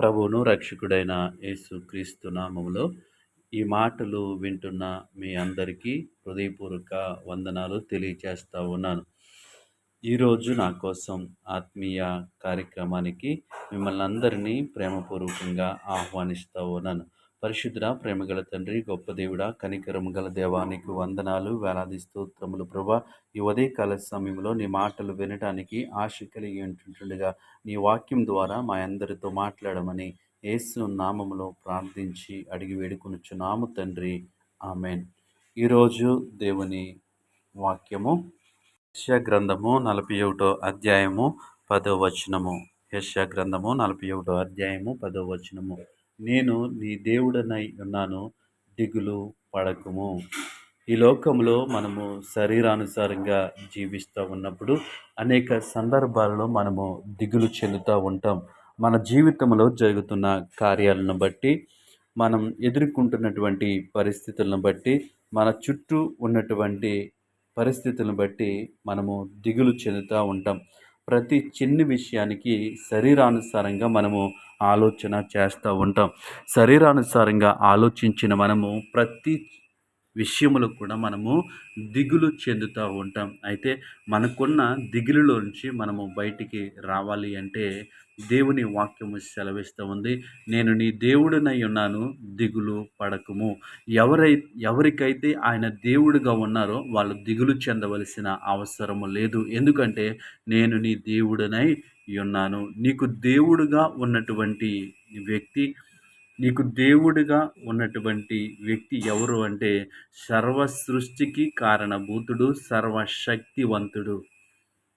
ప్రభువును రక్షకుడైన యేసుక్రీస్తు నామములో ఈ మాటలు వింటున్న మీ అందరికీ హృదయపూర్వక వందనాలు తెలియచేస్తా ఉన్నాను. ఈరోజు నా కోసం ఆత్మీయ కార్యక్రమానికి మిమ్మల్ని అందరినీ ప్రేమపూర్వకంగా ఆహ్వానిస్తూ ఉన్నాను. పరిశుద్ధ ప్రేమగల తండ్రి గొప్ప దేవుడ కనికరము గల దేవానికి వందనాలు వేలాది స్తోత్రములు ప్రభా. ఈ ఉదయకాల సమయంలో నీ మాటలు వినటానికి ఆశ కలిగి ఉంటుండగా నీ వాక్యం ద్వారా మా అందరితో మాట్లాడమని యేసు నామములో ప్రార్థించి అడిగి వేడుకొనుచున్నాము తండ్రి. ఆమెన్. ఈరోజు దేవుని వాక్యము యశ గ్రంథము నలభై ఒకటో అధ్యాయము పదో వచనము. యశ గ్రంథము నలభై ఒకటో అధ్యాయము పదో వచనము. నేను నీ దేవుడనై ఉన్నాను దిగులు పడకము. ఈ లోకంలో మనము శరీరానుసారంగా జీవిస్తూ ఉన్నప్పుడు అనేక సందర్భాలలో మనము దిగులు చెందుతూ ఉంటాం. మన జీవితంలో జరుగుతున్న కార్యాలను బట్టి మనం ఎదుర్కొంటున్నటువంటి పరిస్థితులను బట్టి మన చుట్టూ ఉన్నటువంటి పరిస్థితులను బట్టి మనము దిగులు చెందుతూ ఉంటాం. ప్రతి చిన్న విషయానికి శరీరానుసారంగా మనము ఆలోచన చేస్తూ ఉంటాం. శరీరానుసారంగా ఆలోచించిన మనము ప్రతి విషయంలో కూడా మనము దిగులు చెందుతూ ఉంటాం. అయితే మనకున్న దిగులులోంచి మనము బయటికి రావాలి అంటే దేవుని వాక్యము సెలవిస్తూ ఉంది. నేను నీ దేవుడినై ఉన్నాను దిగులు పడకము. ఎవరై ఎవరికైతే ఆయన దేవుడుగా ఉన్నారో వాళ్ళు దిగులు చెందవలసిన అవసరము లేదు. ఎందుకంటే నేను నీ దేవుడినై ఉన్నాను. నీకు దేవుడుగా ఉన్నటువంటి వ్యక్తి నీకు దేవుడిగా ఉన్నటువంటి వ్యక్తి ఎవరు అంటే సర్వ సృష్టికి కారణభూతుడు సర్వశక్తివంతుడు.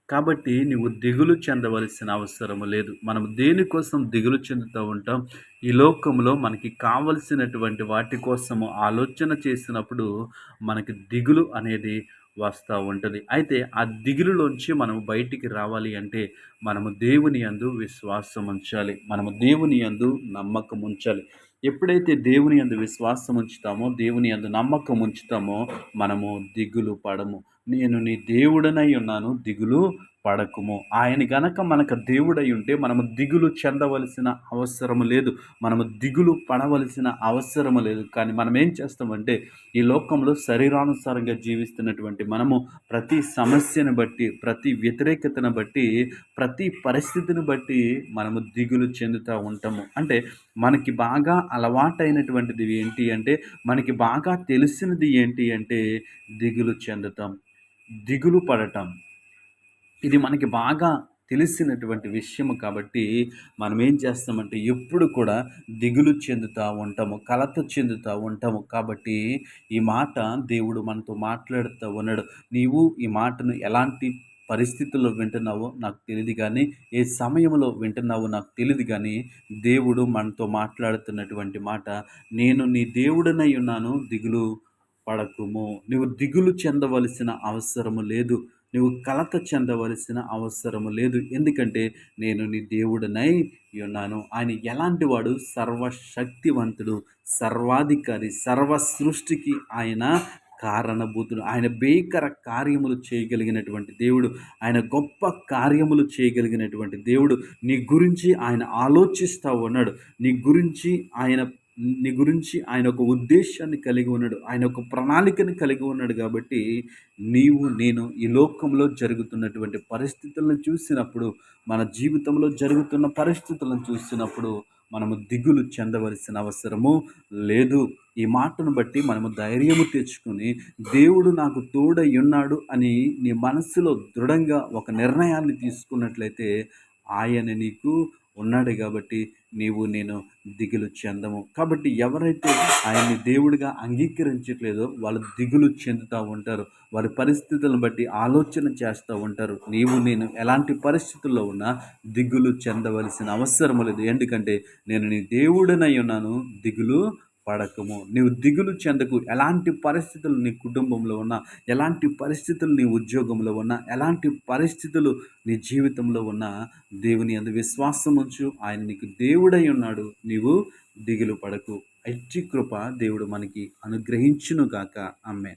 కాబట్టి నువ్వు దిగులు చెందవలసిన అవసరం లేదు. మనం దేనికోసం దిగులు చెందుతూ ఉంటాం? ఈ లోకంలో మనకి కావలసినటువంటి వాటి కోసము ఆలోచన చేసినప్పుడు మనకి దిగులు అనేది వస్తూ ఉంటుంది. అయితే ఆ దిగులులోంచి మనం బయటికి రావాలి అంటే మనము దేవుని అందు విశ్వాసం ఉంచాలి. మనము దేవుని అందు నమ్మకం ఉంచాలి. ఎప్పుడైతే దేవుని అందు విశ్వాసం ఉంచుతామో దేవుని అందు నమ్మకం ఉంచుతామో మనము దిగులు పడము. నేను నీ దేవుడనై ఉన్నాను దిగులు పడకుము. ఆయన గనక మనకు దేవుడై ఉంటే మనము దిగులు చెందవలసిన అవసరం లేదు. మనము దిగులు పడవలసిన అవసరం లేదు. కానీ మనం ఏం చేస్తామంటే ఈ లోకంలో శరీరానుసారంగా జీవిస్తున్నటువంటి మనము ప్రతి సమస్యను బట్టి ప్రతి వ్యతిరేకతను బట్టి ప్రతి పరిస్థితిని బట్టి మనము దిగులు చెందుతూ ఉంటాము. అంటే మనకి బాగా అలవాటైనటువంటిది ఏంటి అంటే మనకి బాగా తెలిసినది ఏంటి అంటే దిగులు చెందుతాం దిగులు పడటం. ఇది మనకి బాగా తెలిసినటువంటి విషయము కాబట్టి మనం ఏం చేస్తామంటే ఎప్పుడు కూడా దిగులు చెందుతూ ఉంటాము కలత చెందుతూ ఉంటాము కాబట్టి ఈ మాట దేవుడు మనతో మాట్లాడుతూ ఉన్నాడు. నీవు ఈ మాటను ఎలాంటి పరిస్థితుల్లో వింటున్నావో నాకు తెలియదు కానీ ఏ సమయంలో వింటున్నావో నాకు తెలియదు కానీ దేవుడు మనతో మాట్లాడుతున్నటువంటి మాట నేను నీ దేవుడనై ఉన్నాను దిగులు పడకుము. నువ్వు దిగులు చెందవలసిన అవసరము లేదు. నువ్వు కలత చెందవలసిన అవసరము లేదు. ఎందుకంటే నేను నీ దేవుడనై ఉన్నాను. ఆయన ఎలాంటి వాడు? సర్వశక్తివంతుడు సర్వాధికారి సర్వ సృష్టికి ఆయన కారణభూతుడు. ఆయన భీకర కార్యములు చేయగలిగినటువంటి దేవుడు. ఆయన గొప్ప కార్యములు చేయగలిగినటువంటి దేవుడు. నీ గురించి ఆయన ఆలోచిస్తూ ఉన్నాడు. నీ గురించి ఆయన నీ గురించి ఆయన ఒక ఉద్దేశాన్ని కలిగి ఉన్నాడు. ఆయన ఒక ప్రణాళికని కలిగి ఉన్నాడు కాబట్టి నీవు నేను ఈ లోకంలో జరుగుతున్నటువంటి పరిస్థితులను చూసినప్పుడు మన జీవితంలో జరుగుతున్న పరిస్థితులను చూసినప్పుడు మనము దిగులు చెందవలసిన అవసరము లేదు. ఈ మాటను బట్టి మనము ధైర్యము తెచ్చుకొని దేవుడు నాకు తోడై ఉన్నాడు అని నీ మనస్సులో దృఢంగా ఒక నిర్ణయాన్ని తీసుకున్నట్లయితే ఆయన నీకు ఉన్నాడు కాబట్టి నీవు నేను దిగులు చెందము. కాబట్టి ఎవరైతే ఆయన్ని దేవుడిగా అంగీకరించట్లేదో వాళ్ళు దిగులు చెందుతూ ఉంటారు. వారి పరిస్థితులను బట్టి ఆలోచన చేస్తూ ఉంటారు. నీవు నేను ఎలాంటి పరిస్థితుల్లో ఉన్నా దిగులు చెందవలసిన అవసరం లేదు. ఎందుకంటే నేను నీ దేవుడనై ఉన్నాను. దిగులు పడకము. నీవు దిగులు చెందకు. ఎలాంటి పరిస్థితులు నీ కుటుంబంలో ఉన్నా ఎలాంటి పరిస్థితులు నీ ఉద్యోగంలో ఉన్నా ఎలాంటి పరిస్థితులు నీ జీవితంలో ఉన్నా దేవుని అందు విశ్వాసం ఉంచు. ఆయన నీకు దేవుడై ఉన్నాడు. నీవు దిగులు పడకు. అట్టి కృప దేవుడు మనకి అనుగ్రహించును గాక. అమ్మే